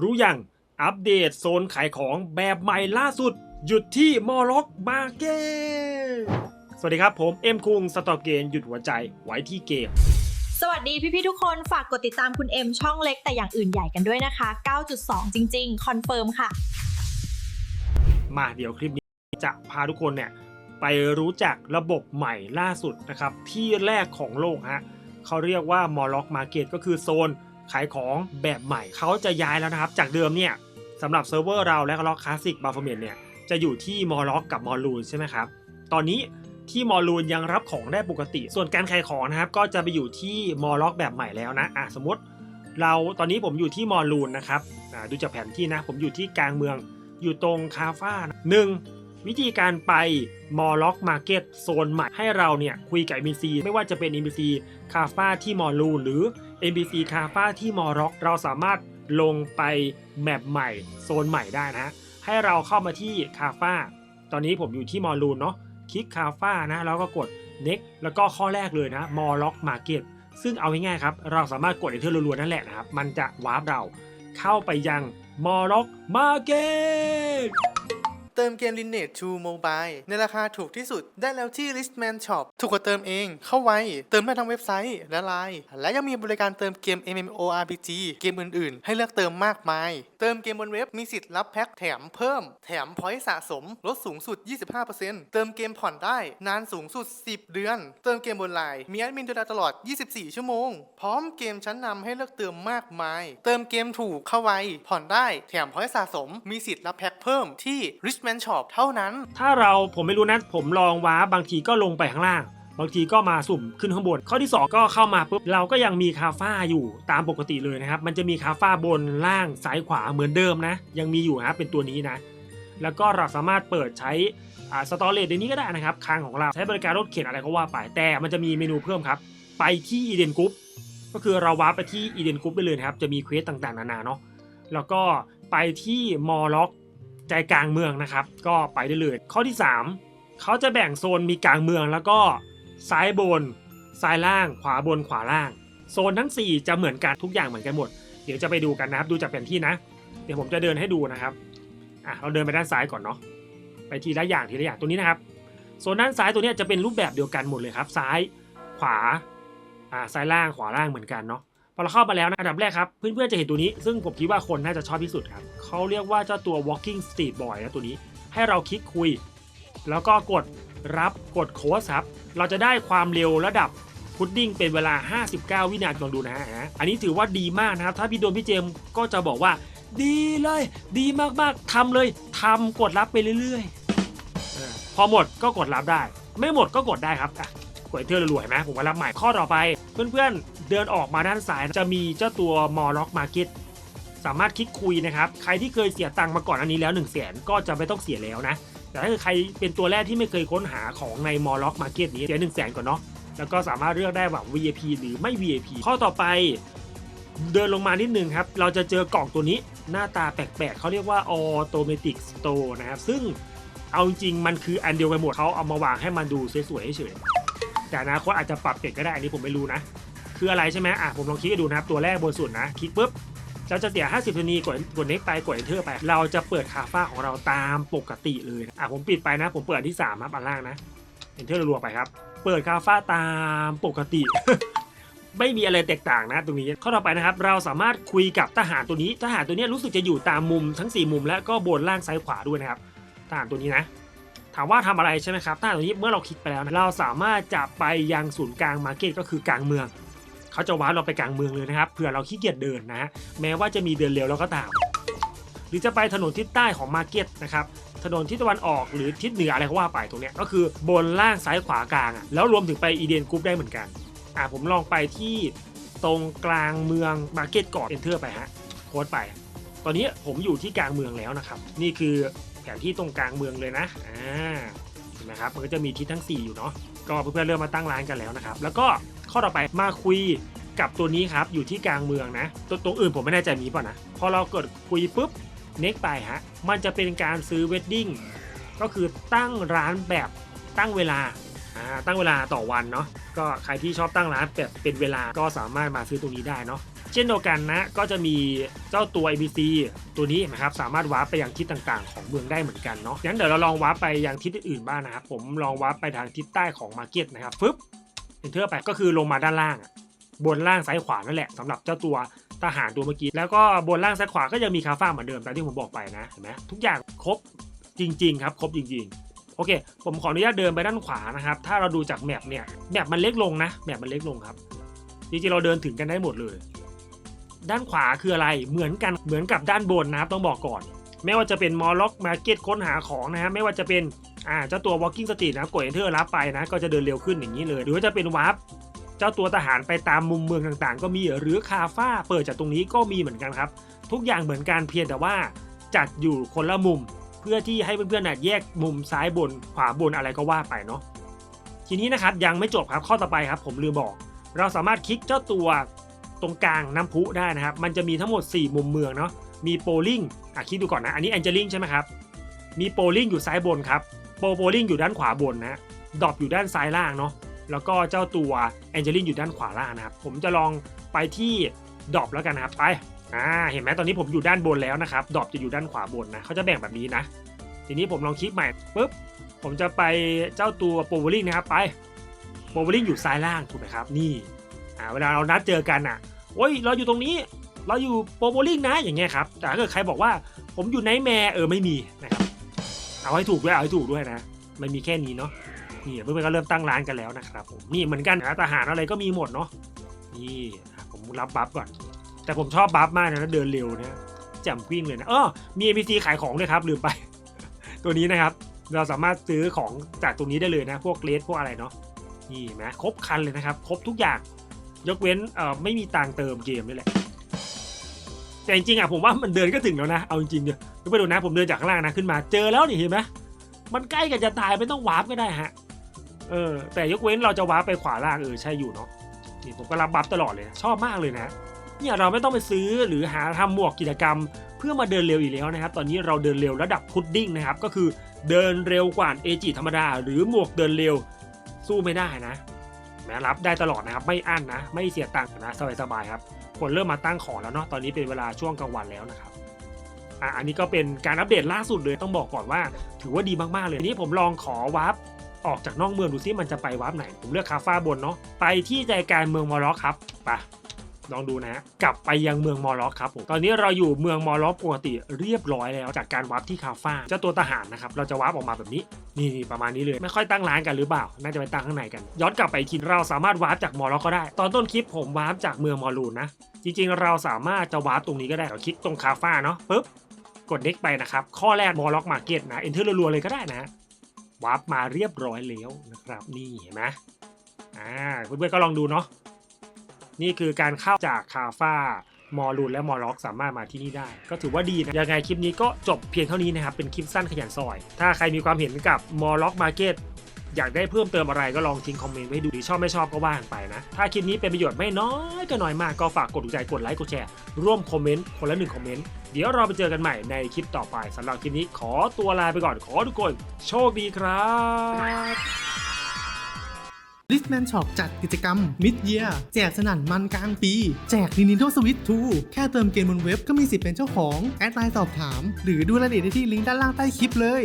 รู้ยังอัปเดตโซนขายของแบบใหม่ล่าสุด หยุดที่มอล็อกมาเก็ตสวัสดีครับผมเอ็มคุงสตอเกนหยุดหัวใจไว้ที่เกมสวัสดีพี่ๆทุกคนฝากกดติดตามคุณเอ็มช่องเล็กแต่อย่างอื่นใหญ่กันด้วยนะคะ 9.2 จริง ๆ คอนเฟิร์มค่ะ มาเดี๋ยวคลิปนี้จะพาทุกคนเนี่ยไปรู้จักระบบใหม่ล่าสุดนะครับ ที่แรกของโลกฮะเขาเรียกว่ามอล็อกมาเก็ตก็คือโซน ขายของแบบใหม่เขาจะย้ายแล้วนะครับ จากเดิมเนี่ยสำหรับเซิร์ฟเวอร์เราและล็อกคลาสสิกบาฟเมนเนี่ยจะอยู่ที่มอล็อกกับมอลูนใช่ไหมครับ ตอนนี้ที่มอลูนยังรับของได้ปกติ ส่วนการขายของนะครับ ก็จะไปอยู่ที่มอล็อกแบบใหม่แล้วนะอะสมมติ เราตอนนี้ผมอยู่ที่มอลูนนะครับอ่าดูจากแผนที่นะ ผมอยู่ที่กลางเมืองอยู่ตรงคาฟ้าหนึ่งวิธีการไปมอล็อกมาร์เก็ตโซนใหม่ให้เราเนี่ยคุยกับ NPC ไม่ว่าจะเป็น NPC คาฟ้าที่มอลูนหรือ NPC คาฟ้าที่มอล็อกเราสามารถลงไปแมปใหม่โซนใหม่ได้นะให้เราเข้ามาที่คาฟ้าตอนนี้ผมอยู่ที่มอลูนเนาะคลิกคาฟ้านะแล้วก็กด next แล้วก็ข้อแรกเลยนะมอล็อกมาร์เก็ตซึ่งเอาง่ายๆครับ เราสามารถกด enter รัวๆนั่นแหละนะครับ มันจะวาร์ปเราเข้าไปยังมอล็อกมาร์เก็ต เติมเกม Lineage 2 Mobile ในราคาถูกที่สุดได้แล้วที่ Listman Shop ถูกกว่าเติมเอง เข้าไว้ เติมได้ทั้งเว็บไซต์และไลน์และยังมีบริการเติมเกม MMORPG เกมอื่นๆ ให้เลือกเติมมากมาย เติมเกมบนเว็บมีสิทธิ์รับแพ็คแถมเพิ่ม แถมพอยต์สะสม ลดสูงสุด 25%เติมเกมผ่อนได้นานสูงสุด 10 เดือน เติมเกมบนไลน์มีแอดมินดูแลตลอด 24 ชั่วโมง พร้อมเกมชั้นนำให้เลือกเติมมากมาย เติมเกมถูกเข้าไว้ ผ่อนได้แถมพอยต์สะสม มีสิทธิ์รับแพ็คเพิ่มที่ Richman Shop เท่านั้น ถ้าเราผมไม่รู้นะ ผมลองว้าร์บางทีก็ลงไปข้างล่าง บางทีก็มาสุ่มขึ้นข้างบน ข้อที่ 2 ก็เข้ามาปุ๊บ เราก็ยังมีคาฟ้าอยู่ตามปกติเลยนะครับ มันจะมีคาฟ้าบนล่างซ้ายขวาเหมือนเดิมนะ ยังมีอยู่นะครับเป็นตัวนี้นะ แล้วก็เราสามารถเปิดใช้สตอเรจในนี้ก็ได้นะครับคลังของเราใช้บริการรถเข็นอะไรก็ว่าไปแต่มันจะมีเมนูเพิ่มครับ ไปที่อีเดนกรุ๊ปก็คือเราวาร์ปไปที่อีเดนกรุ๊ปได้เลยนะครับ จะมีเควสต่างๆ นานาเนาะแล้วก็ไปที่มอล็อก ใจกลางเมืองนะครับ ก็ไปได้เลย ข้อที่ 3 เขาจะแบ่งโซนมีกลางเมืองแล้วก็ซ้ายบน ซ้ายล่าง ขวาบนขวาล่าง โซนทั้ง 4 จะเหมือนกันทุกอย่างเหมือนกันหมด เดี๋ยวจะไปดูกันนะครับดูจากแผนที่นะ เดี๋ยวผมจะเดินให้ดูนะครับอะเราเดินไปด้านซ้ายก่อนเนาะไปทีละอย่างทีละอย่างตัวนี้นะครับโซนด้านซ้ายตัวนี้จะเป็นรูปแบบเดียวกันหมดเลยครับ ซ้ายขวาอ่าซ้ายล่างขวาล่างเหมือนกันเนาะ อเราเข้ามาแล้วนะอันดับแรกครับ เพื่อนๆจะเห็นตัวนี้ซึ่งผมคิดว่าคนน่าจะชอบที่สุดครับเขาเรียกว่าเจ้าตัว walking street boy นะตัวนี้ ให้เราคลิกคุย แล้วก็กดรับกดโค้ดครับ เราจะได้ความเร็วระดับพุดดิ้งเป็นเวลา 59 วินาทีลองดูนะฮะอันนี้ถือว่าดีมากนะครับ ถ้าพี่โดนพี่เจมก็จะบอกว่า ดีเลย ดีมากๆทำเลยทำกดรับไปเรื่อยๆพอหมดก็กดรับได้ ไม่หมดก็กดได้ครับ อะกด enter รวยไหมผมก็รับใหม่ข้อต่อไป เพื่อนๆเดินออกมาด้านซ้ายจะมีเจ้าตัวมอล็อกมาร์เก็ตสามารถคลิกคุยนะครับ ใครที่เคยเสียตังค์มาก่อนอันนี้แล้ว1นึ่งแสนก็จะไม่ต้องเสียแล้วนะ แต่ถ้าใครเป็นตัวแรกที่ไม่เคยค้นหาของในมอล็อกมาร์เก็ตนี้เสีย1นึ่งแสนก่อนเนาะแล้วก็สามารถเลือกได้แบบ VIP หรือไม่ VIP ข้อต่อไป เดินลงมานิดนึงครับ เราจะเจอกล่องตัวนี้หน้าตาแปลกๆเขาเรียกว่า Automatic Store นะครับ ซึ่งเอาจริงๆมันคืออันเดียวกันหมดเขาเอามาวางให้มันดูสวยๆเฉยๆ แต่อนาคตอาจจะปรับเปลี่ยนก็ได้อันนี้ผมไม่รู้นะ คืออะไรใช่ไหมอะผมลองคลิกดูนะครับ ตัวแรกบนสุดนะ คลิกปุ๊บเราจะเสีย50นาทีกดกดเน็กไปกด enter ไป เราจะเปิดคาฟ้าของเราตามปกติเลยอะผมปิดไปนะ ผมเปิดที่3ครับอันล่างนะ enter รัวไปครับ เปิดคาฟ้าตามปกติไม่มีอะไรแตกต่างนะตรงนี้ข้อต่อไปนะครับ เราสามารถคุยกับทหารตัวนี้ ทหารตัวนี้รู้สึกจะอยู่ตามมุมทั้ง 4 มุม และก็บนล่างซ้ายขวาด้วยนะครับทหารตัวนี้นะ ถามว่าทำอะไรใช่ไหมครับถ้าตัวนี้เมื่อเราคลิกไปแล้วนะเราสามารถจะไปยังศูนย์กลางมาร์เก็ตก็คือกลางเมืองเขาจะว้าร์เราไปกลางเมืองเลยนะครับเผื่อเราขี้เกียจเดินนะฮะแม้ว่าจะมีเดินเร็วแล้วก็ตาม หรือจะไปถนนทิศใต้ของมาร์เก็ตนะครับถนนทิศตะวันออกหรือทิศเหนืออะไรก็ว่าไปตรงเนี้ยก็คือบนล่างซ้ายขวากลางอะแล้วรวมถึงไปอีเดนกรุ๊ปได้เหมือนกันอะผมลองไปที่ตรงกลางเมืองมาร์เก็ตก่อนเอนเตอร์ไปฮะโค้ดไป ตอนนี้ผมอยู่ที่กลางเมืองแล้วนะครับ นี่คือ แผนที่ตรงกลางเมืองเลยนะอ่าเห็นไหมครับมันก็จะมีทิศทั้ง 4 อยู่เนาะก็เพื่อนๆเริ่มมาตั้งร้านกันแล้วนะครับ แล้วก็ข้อต่อไปมาคุยกับตัวนี้ครับอยู่ที่กลางเมืองนะตัวตรงอื่นผมไม่แน่ใจมีเปล่ะนะพอเรากดคุยปุ๊บเน็กไปฮะมันจะเป็นการซื้อเวดดิ้งก็คือตั้งร้านแบบตั้งเวลาอ่าตั้งเวลาต่อวันเนาะก็ใครที่ชอบตั้งร้านแบบเป็นเวลาก็สามารถมาซื้อตรงนี้ได้เนาะ เช่นเดียวกันนะก็จะมีเจ้าตัว ABC ตัวนี้นะครับสามารถวาร์ปไปยังทิศต่างๆ ของเมืองได้เหมือนกันเนาะงั้นเดี๋ยวเราลองวาร์ปไปยังทิศอื่นๆบ้างนะครับผมลองวาร์ปไปทางทิศใต้ของมาร์เก็ตนะครับฟึบเอนเทอร์ไปก็คือลงมาด้านล่าง บนล่างซ้ายขวานั่นแหละสำหรับเจ้าตัวทหารตัวเมื่อกี้แล้วก็บนล่างซ้ายขวาก็ยังมีคาฟ้าเหมือนเดิมตามที่ผมบอกไปนะเห็นไหมทุกอย่างครบจริง ๆ ครับครบจริง ๆโอเค ผมขออนุญาตเดินไปด้านขวานะครับ ถ้าเราดูจากแมปเนี่ย แมปมันเล็กลงนะ แมปมันเล็กลงครับ จริงๆ เราเดินถึงกันได้หมดเลย ด้านขวาคืออะไรเหมือนกันเหมือนกับด้านบนนะครับต้องบอกก่อน ไม่ว่าจะเป็นมอลล็อกมาเก็ตค้นหาของนะฮะไม่ว่าจะเป็นอ่าเจ้าตัว walking street นะกด enter รับไปนะก็จะเดินเร็วขึ้นอย่างนี้เลย หรือว่าจะเป็นวาร์ปเจ้าตัวทหารไปตามมุมเมืองต่างๆ ก็มีหรือคาฟ้าเปิดจากตรงนี้ก็มีเหมือนกันครับ ทุกอย่างเหมือนกันเพียงแต่ว่าจัดอยู่คนละมุม เพื่อที่ให้เพื่อนๆน่ะแยกมุมซ้ายบนขวาบนอะไรก็ว่าไปเนาะทีนี้นะครับยังไม่จบครับข้อต่อไปครับผมลืมบอก เราสามารถคลิกเจ้าตัว ตรงกลางน้ำพุได้นะครับ มันจะมีทั้งหมด 4 มุมเมืองเนาะ มีโปลิงอะคิดดูก่อนนะ อันนี้แองเจลิงใช่ไหมครับ มีโปลิงอยู่ซ้ายบนครับ โปโปลิงอยู่ด้านขวาบนนะดอปอยู่ด้านซ้ายล่างเนาะ แล้วก็เจ้าตัวแองเจลิงอยู่ด้านขวาล่างนะครับ ผมจะลองไปที่ดอปแล้วกันนะครับ ไป อ่า เห็นไหมตอนนี้ผมอยู่ด้านบนแล้วนะครับ ดอปจะอยู่ด้านขวาบนนะ เขาจะแบ่งแบบนี้นะ ทีนี้ผมลองคลิกใหม่ปุ๊บ ผมจะไปเจ้าตัวโปรโบลิงนะครับ ไปโปรโบลิงอยู่ซ้ายล่างถูกไหมครับ นี่อ่าเวลาเรานัดเจอกันอะ โอ้ยเราอยู่ตรงนี้ เราอยู่โปรโบลิงนะอย่างเงี้ยครับ แต่ถ้าเกิดใครบอกว่าผมอยู่ไนท์แมร์เออไม่มีนะครับเอาให้ถูกด้วยเอาให้ถูกด้วยนะ มันมีแค่นี้เนาะนี่เพื่อนๆก็เริ่มตั้งร้านกันแล้วนะครับผมนี่เหมือนกันนะทหารอะไรก็มีหมดเนาะนี่ผมรับบัฟก่อน แต่ผมชอบบัฟมากนะเดินเร็วนะแจ่มวิ่งเลยนะเออมี NPC ขายของด้วยครับลืมไป ตัวนี้นะครับ เราสามารถซื้อของจากตรงนี้ได้เลยนะ พวกเลสพวกอะไรเนาะนี่นไหมครบคันเลยนะครับ ครบทุกอย่าง ยกเว้นเอ่อไม่มีตังเติมเกมนี่แหละ แต่จริงๆอะผมว่ามันเดินก็ถึงแล้วนะ เอาจริงๆเนี่ยไปดูนะผมเดินจากข้างล่างนะขึ้นมาเจอแล้วนี่เห็นไหมมันใกล้กันจะตายไม่ต้องวาร์ปก็ได้ฮะ เออ แต่ยกเว้นเราจะวาร์ปไปขวาล่างเออใช่อยู่เนาะนี่ผมก็รับบัฟตลอดเลยนะชอบมากเลยนะเนี่ยเราไม่ต้องไปซื้อหรือหาทำหมวกกิจกรรม เพื่อมาเดินเร็วอีกแล้วนะครับ ตอนนี้เราเดินเร็วระดับพุดดิ้งนะครับ ก็คือเดินเร็วกว่าเอจิธรรมดา หรือหมวกเดินเร็วสู้ไม่ได้นะ แม้รับได้ตลอดนะครับไม่อั้นนะ ไม่เสียตังค์นะสบายๆครับคนเริ่มมาตั้งของแล้วเนาะตอนนี้เป็นเวลาช่วงกลางวันแล้วนะครับอะอันนี้ก็เป็นการอัปเดตล่าสุดเลยต้องบอกก่อนว่า ถือว่าดีมากๆเลยทีนี้ผมลองขอวาร์ปออกจากนอกเมืองดูซิมันจะไปวาร์ปไหน ผมเลือกคาฟ้าบนเนาะไปที่ใจกลางเมืองมอร็อกครับไป ลองดูนะฮะกลับไปยังเมืองมอล็อกครับผมตอนนี้เราอยู่เมืองมอล็อกปกติเรียบร้อยแล้วจากการวาร์ปที่คาฟ้าเจ้าตัวทหารนะครับเราจะวาร์ปออกมาแบบนี้นี่ประมาณนี้เลยไม่ค่อยตั้งร้านกันหรือเปล่า น่าจะไปตั้งข้างในกัน ย้อนกลับไปทีเราสามารถวาร์ปจากมอล็อกก็ได้ ตอนต้นคลิปผมวาร์ปจากเมืองมอลูนนะจริงๆ เราสามารถจะวาร์ปตรงนี้ก็ได้เราคลิกตรงคาฟ้าเนาะปุ๊บกดเน็กไปนะครับข้อแรกมอล็อกมาเก็ตนะเอนเทอร์รัวๆเลยก็ได้นะวาร์ปมาเรียบร้อยแล้วนะครับนี่เห็นไหมอ่าเพื่อนๆก็ลองดูเนาะ นี่คือการเข้าจากคาฟ้ามอลูนและมอล็อกสามารถมาที่นี่ได้ ก็ถือว่าดีนะ ยังไงคลิปนี้ก็จบเพียงเท่านี้นะครับ เป็นคลิปสั้นขยันซอย ถ้าใครมีความเห็นกับมอล็อกมาร์เก็ตอยากได้เพิ่มเติมอะไรก็ลองทิ้งคอมเมนต์ไว้ดูหรือชอบไม่ชอบก็ว่ากันไปนะ ถ้าคลิปนี้เป็นประโยชน์ไม่น้อยก็น้อยมากก็ฝากกดถูกใจกดไลค์กดแชร์ร่วมคอมเมนต์คนละหนึ่งคอมเมนต์เดี๋ยวเราไปเจอกันใหม่ในคลิปต่อไปสำหรับคลิปนี้ขอตัวลาไปก่อนขอทุกคน โชคดีครับ ลิสแมนช็อปจัดกิจกรรมมิดเยียแจกสนั่นมันกลางปี แจก Nintendo Switch 2 แค่เติมเกมบนเว็บก็มีสิทธิ์เป็นเจ้าของ แอดไลน์สอบถาม หรือดูรายละเอียดได้ที่ลิงก์ด้านล่างใต้คลิปเลย